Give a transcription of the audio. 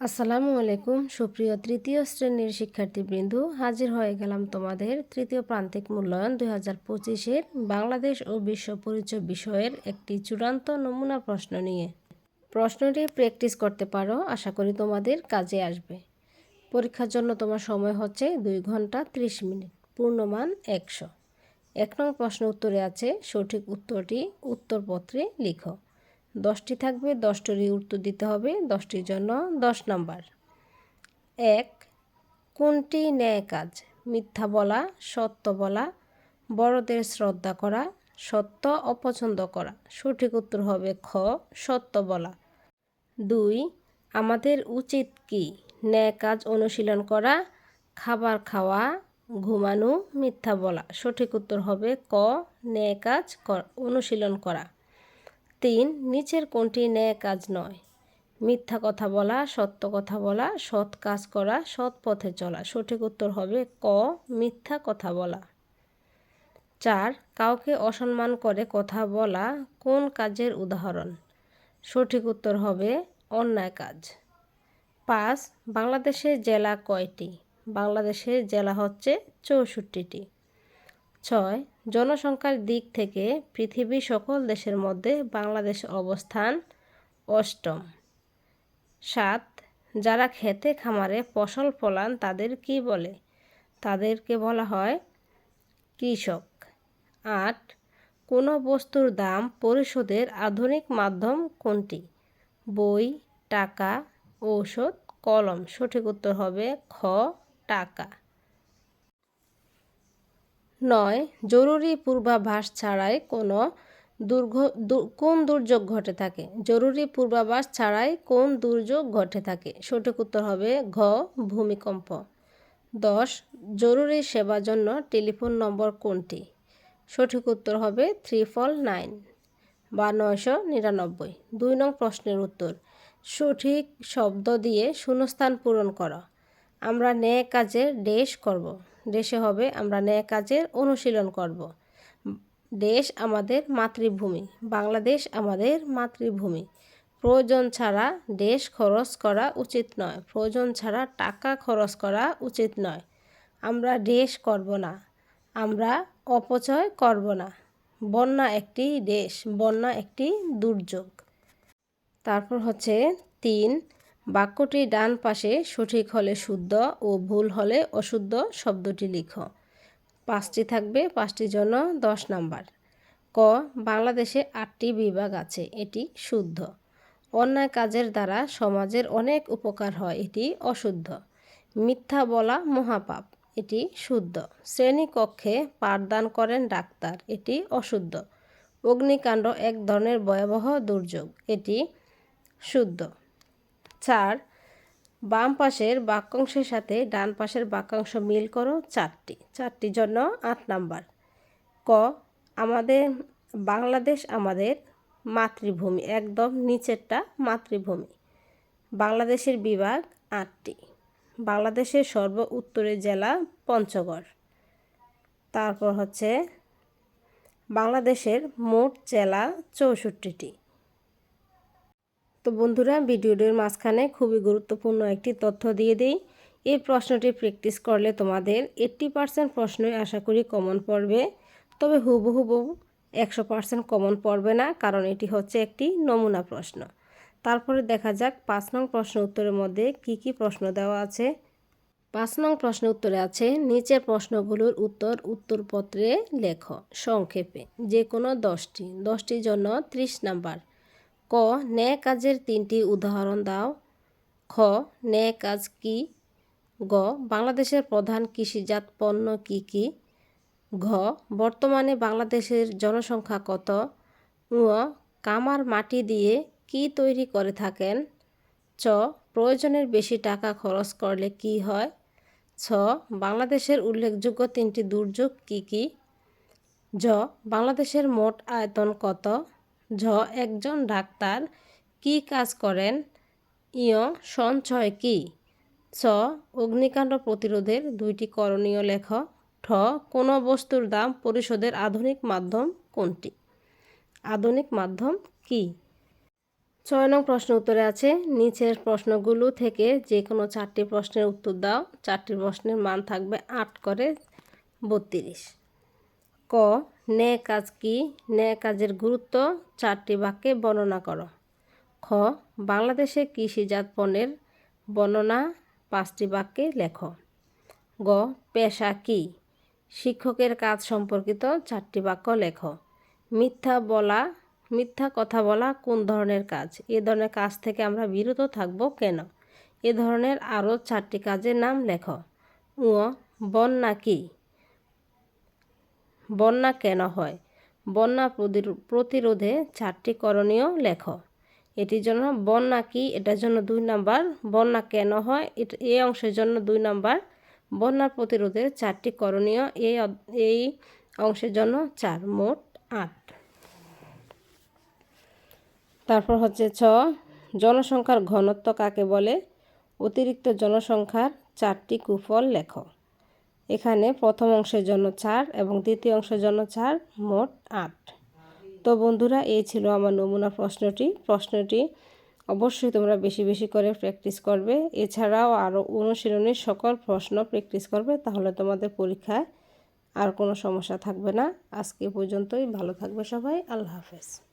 আসসালামু আলাইকুম, সুপ্রিয় তৃতীয় শ্রেণির শিক্ষার্থীবৃন্দ, হাজির হয়ে গেলাম তোমাদের তৃতীয় প্রান্তিক মূল্যায়ন দুই হাজার পঁচিশের বাংলাদেশ ও বিশ্ব পরিচয় বিষয়ের একটি চূড়ান্ত নমুনা প্রশ্ন নিয়ে। প্রশ্নটি প্র্যাকটিস করতে পারো, আশা করি তোমাদের কাজে আসবে। পরীক্ষার জন্য তোমার সময় হচ্ছে দুই ঘণ্টা ত্রিশ মিনিট, পূর্ণমান একশো। এক নং প্রশ্ন উত্তরে আছে, সঠিক উত্তরটি উত্তরপত্রে লিখো। দশটি থাকবে, দশটিরই উত্তর দিতে হবে, দশটির জন্য দশ নাম্বার। এক, কোনটি ন্যায় কাজ? মিথ্যা বলা, সত্য বলা, বড়দের শ্রদ্ধা করা, সত্য অপছন্দ করা। সঠিক উত্তর হবে খ, সত্য বলা। দুই, আমাদের উচিত কি? ন্যায় কাজ অনুশীলন করা, খাবার খাওয়া, ঘুমানো, মিথ্যা বলা। সঠিক উত্তর হবে ক, ন্যায় কাজ অনুশীলন করা। তিন, নিচের কোনটি ন্যায় কাজ নয়? মিথ্যা কথা বলা, সত্য কথা বলা, সৎ কাজ করা, সৎ পথে চলা। সঠিক উত্তর হবে ক, মিথ্যা কথা বলা। চার, কাউকে অসম্মান করে কথা বলা কোন কাজের উদাহরণ? সঠিক উত্তর হবে অন্যায় কাজ। পাঁচ, বাংলাদেশের জেলা কয়টি? বাংলাদেশের জেলা হচ্ছে চৌষট্টিটি। ছয় জনসংখ্যার দিক থেকে পৃথিবীর সকল দেশের মধ্যে বাংলাদেশ অবস্থান অষ্টম। সাত, যারা খেতে খামারে ফসল ফলান তাদের কি বলে? তাদেরকে বলা হয় কৃষক। আট, কোনো বস্তুর দাম পরিশোধের আধুনিক মাধ্যম কোনটি? বই, টাকা, ঔষধ, কলম। সঠিক উত্তর হবে খ, টাকা। নয়, জরুরি পূর্বাভাস ছাড়াই কোনো দুর্ঘ কোন দুর্যোগ ঘটে থাকে? জরুরি পূর্বাভাস ছাড়াই কোন দুর্যোগ ঘটে থাকে? সঠিক উত্তর হবে ঘ, ভূমিকম্প। দশ, জরুরি সেবার জন্য টেলিফোন নম্বর কোনটি? সঠিক উত্তর হবে থ্রি ফল নাইন বা নয়শো নিরানব্বই। দুই নং প্রশ্নের উত্তর। সঠিক শব্দ দিয়ে শূন্যস্থান পূরণ করো। আমরা ন্যায় কাজের দেশ করব। দেশে হবে, আমরা ন্যায় কাজের অনুশীলন করব। দেশ আমাদের মাতৃভূমি, বাংলাদেশ আমাদের মাতৃভূমি। প্রয়োজন ছাড়া দেশ খরচ করা উচিত নয়, প্রয়োজন ছাড়া টাকা খরচ করা উচিত নয়। আমরা দেশ করব না, আমরা অপচয় করব না। বন্যা একটি দেশ, বন্যা একটি দুর্যোগ। তারপর হচ্ছে তিন বাক্যটি ডান পাশে সঠিক হলে শুদ্ধ ও ভুল হলে অশুদ্ধ শব্দটি লিখো। পাঁচটি থাকবে, পাঁচটির জন্য দশ নাম্বার। ক, বাংলাদেশে আটটি বিভাগ আছে, এটি শুদ্ধ। অন্যায় কাজের দ্বারা সমাজের অনেক উপকার হয়, এটি অশুদ্ধ। মিথ্যা বলা মহাপাপ, এটি শুদ্ধ। শ্রেণীকক্ষে পাঠদান করেন ডাক্তার, এটি অশুদ্ধ। অগ্নিকাণ্ড এক ধরনের ভয়াবহ দুর্যোগ, এটি শুদ্ধ। চার, বাম পাশের বাক্যাংশের সাথে ডান পাশের বাক্যাংশ মিল করো চারটি। চারটির জন্য আট নাম্বার। ক, আমাদের, বাংলাদেশ আমাদের মাতৃভূমি, একদম নিচেরটা মাতৃভূমি। বাংলাদেশের বিভাগ আটটি। বাংলাদেশের সর্ব উত্তরের জেলা পঞ্চগড়। তারপর হচ্ছে, বাংলাদেশের মোট জেলা চৌষট্টিটি। তো বন্ধুরা, ভিডিওটির মাঝখানে খুবই গুরুত্বপূর্ণ একটি তথ্য দিয়ে দিই। এই প্রশ্নটি প্র্যাকটিস করলে তোমাদের এইট্টি পার্সেন্ট প্রশ্নই আশা করি কমন পড়বে। তবে হুবহুবু একশো পার্সেন্ট কমন পড়বে না, কারণ এটি হচ্ছে একটি নমুনা প্রশ্ন। তারপরে দেখা যাক পাঁচ নং প্রশ্ন উত্তরের মধ্যে কি কি প্রশ্ন দেওয়া আছে। পাঁচ নং প্রশ্ন উত্তরে আছে, নিচের প্রশ্নগুলোর উত্তর উত্তরপত্রে লেখ, সংক্ষেপে। যে কোনো দশটি, দশটির জন্য ত্রিশ নাম্বার। ক, ন্যায় কাজের তিনটি উদাহরণ দাও। খ, ন্যায় কাজ কি? গ, বাংলাদেশের প্রধান কৃষিজাত পণ্য কি কি? ঘ, বর্তমানে বাংলাদেশের জনসংখ্যা কত? ঙ, কামার মাটি দিয়ে কি তৈরি করে থাকেন? চ, প্রয়োজনের বেশি টাকা খরচ করলে কি হয়? ছ, বাংলাদেশের উল্লেখযোগ্য তিনটি দুর্যোগ কি কি? জ, বাংলাদেশের মোট আয়তন কত? ঝ, একজন ডাক্তার কি কাজ করেন? ইয় সঞ্চয় কি? ছ, অগ্নিকাণ্ড প্রতিরোধের দুইটি করণীয় লেখ। ঠ, কোনো বস্তুর দাম পরিশোধের আধুনিক মাধ্যম কোনটি? আধুনিক মাধ্যম কি? ছয় নং প্রশ্ন উত্তরে আছে, নিচের প্রশ্নগুলো থেকে যে কোনো চারটি প্রশ্নের উত্তর দাও। চারটি প্রশ্নের মান থাকবে আট করে বত্রিশ। ক ন্যায় কাজ কি? ন্যায় কাজের গুরুত্ব চারটি বাক্যে বর্ণনা করো। খ, বাংলাদেশে কৃষিজাত পণ্যের বর্ণনা পাঁচটি বাক্যে লেখো। গ, পেশা কি? শিক্ষকের কাজ সম্পর্কিত চারটি বাক্য লেখো। মিথ্যা বলা, মিথ্যা কথা বলা কোন ধরনের কাজ? এ ধরনের কাজ থেকে আমরা বিরত থাকব কেন? এ ধরনের আরও চারটি কাজের নাম লেখো। উ বন্যা কি? বন্যা কেন হয়? বন্যা প্রতিরো- প্রতিরোধে চারটি করণীয় লেখ এটির জন্য বন্যা কি? এটার জন্য দুই নাম্বার, বন্যা কেন হয়? এই অংশের জন্য দুই নাম্বার, বন্যা প্রতিরোধে চারটি করণীয় এই এই অংশের জন্য চার, মোট আট। তারপর হচ্ছে ছ, জনসংখ্যার ঘনত্ব কাকে বলে? অতিরিক্ত জনসংখ্যার চারটি কুফল লেখো এখানে প্রথম অংশের জন্য চার এবং দ্বিতীয় অংশের জন্য চার, মোট আট। তো বন্ধুরা, এই ছিল আমার নমুনা প্রশ্নটি। প্রশ্নটি অবশ্যই তোমরা বেশি বেশি করে প্র্যাকটিস করবে। এছাড়াও আরও অনুশীলনের সকল প্রশ্ন প্র্যাকটিস করবে, তাহলে তোমাদের পরীক্ষায় আর কোনো সমস্যা থাকবে না। আজকে পর্যন্তই। ভালো থাকবে সবাই। আল্লাহ হাফেজ।